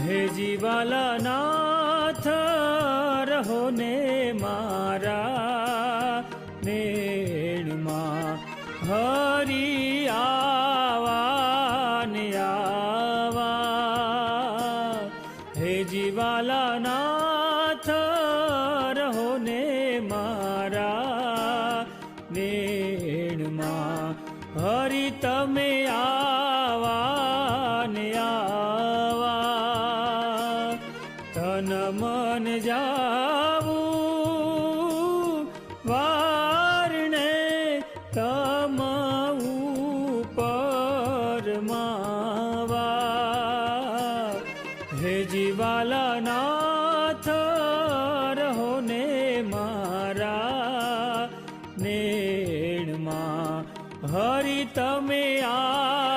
હે જીવાલા નાથ રહો ને મારા નેણમાં હરી આવા ને આવા હે જીવાલા નાથ રહો ને મારા નેણમાં હરી તમે આવા તન મન જાવું વારણે તમાવું પરમાવા. હે જીવાલા નાથ રહો ને મારા નેણમાં. હરી, તમે આ